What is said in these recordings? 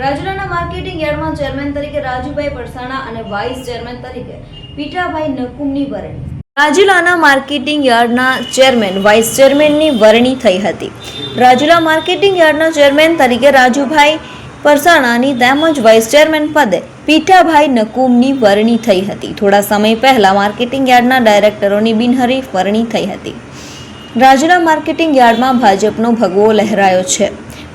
રાજુલાના marketing યાર્ડમાં chairman તરીકે રાજુભાઈ પરસાણા અને વાઇસ ચેરમેન તરીકે પીઠાભાઈ નકુમની વરણી. રાજુલાના માર્કેટિંગ યાર્ડના ચેરમેન, વાઇસ ચેરમેનની વરણી થઈ હતી. રાજુલા માર્કેટિંગ યાર્ડના ચેરમેન તરીકે રાજુભાઈ પરસાણાની તેમજ વાઇસ ચેરમેન પદે પીઠાભાઈ નકુમની વરણી થઈ હતી. થોડા સમય પહેલા માર્કેટિંગ યાર્ડના ડાયરેક્ટરોની બિનહરીફ વરણી થઈ હતી. રાજુલા માર્કેટિંગ યાર્ડમાં ભાજપનો ભગવો લહેરાયો છે.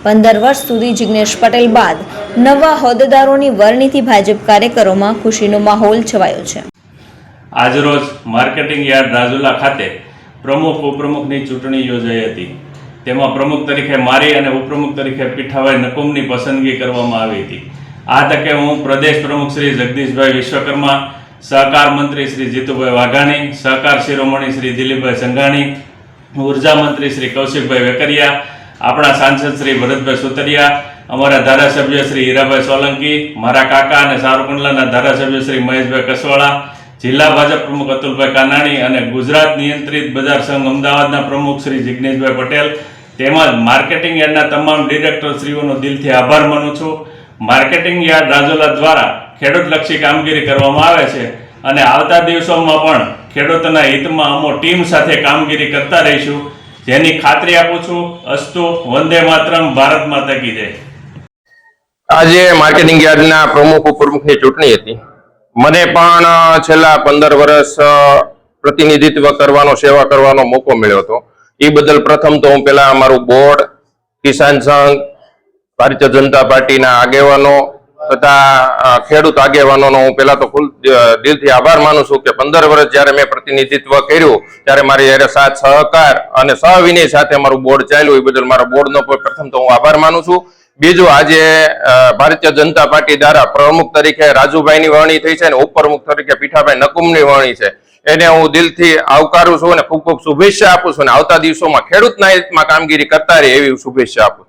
પંદર વર્ષ સુધી જિગ્નેશ પટેલ બાદ નવા હોદ્દેદારોની વરણીથી ભાજપ કાર્યકરોમાં ખુશીનો માહોલ છવાયો છે. આજરોજ માર્કેટિંગ યાર્ડ રાજુલા ખાતે પ્રમુખ ઉપપ્રમુખની ચૂંટણી યોજાઈ હતી. તેમાં પ્રમુખ તરીકે મારી અને ઉપપ્રમુખ તરીકે પીઠાભાઈ નકુમની પસંદગી કરવામાં આવી હતી. આ તકે હું પ્રદેશ પ્રમુખ શ્રી જગદીશભાઈ વિશ્વકર્મા, સહકાર મંત્રી શ્રી જીતુભાઈ વાઘાણી, સહકાર શિરોમણી શ્રી દિલીપભાઈ સંઘાણી, ઊર્જા મંત્રી શ્રી કૌશિકભાઈ વેકરિયા આપણા સાંસદ શ્રી ભરતભાઈ સુતરિયા, અમારા ધારાસભ્ય શ્રી હીરાભાઈ સોલંકી, મારા કાકા અને સાવરકુંડલાના ધારાસભ્ય શ્રી મહેશભાઈ કસવાળા, જિલ્લા ભાજપ પ્રમુખ અતુલભાઈ કાનાણી અને ગુજરાત નિયંત્રિત બજાર સંઘ અમદાવાદના પ્રમુખ શ્રી જિજ્ઞેશભાઈ પટેલ તેમજ માર્કેટિંગ યાર્ડના તમામ ડિરેક્ટરશ્રીઓનો દિલથી આભાર માનું છું. માર્કેટિંગ યાર્ડ રાજુલા દ્વારા ખેડૂતલક્ષી કામગીરી કરવામાં આવે છે અને આવતા દિવસોમાં પણ ખેડૂતોના હિતમાં અમો ટીમ સાથે કામગીરી કરતા રહીશું. જેની ખાતરી આપું છું, અસ્તુ, વંદે માતરમ, ભારત માતા કી જય. આજે માર્કેટિંગ યાર્ડના પ્રમુખ, ઉપપ્રમુખની ચૂંટણી હતી. મને પણ છેલ્લા પંદર વર્ષ પ્રતિનિધિત્વ કરવાનો, સેવા કરવાનો મોકો મળ્યો હતો. એ બદલ પ્રથમ તો હું પહેલા અમારું બોર્ડ, કિસાન સંઘ, ભારતીય જનતા પાર્ટીના આગેવાનો તથા ખેડૂત આગેવાનોનો હું પહેલા તો ફૂલ દિલથી આભાર માનું છું કે પંદર વર્ષ જ્યારે મેં પ્રતિનિધિત્વ કર્યું, ત્યારે મારી હારે સાથ સહકાર અને સહવિનય સાથે મારું બોર્ડ ચાલ્યું. એ બદલ મારા બોર્ડનો પ્રથમ તો હું આભાર માનું છું. બીજું, આજે ભારતીય જનતા પાર્ટી દ્વારા પ્રમુખ તરીકે રાજુભાઈની વરણી થઈ છે અને ઉપપ્રમુખ તરીકે પીઠાભાઈ નકુમની વરણી છે. એને હું દિલથી આવકારું છું અને ખૂબ ખૂબ શુભેચ્છા આપું છું અને આવતા દિવસોમાં ખેડૂતના હિતમાં કામગીરી કરતા રહે એવી શુભેચ્છા આપું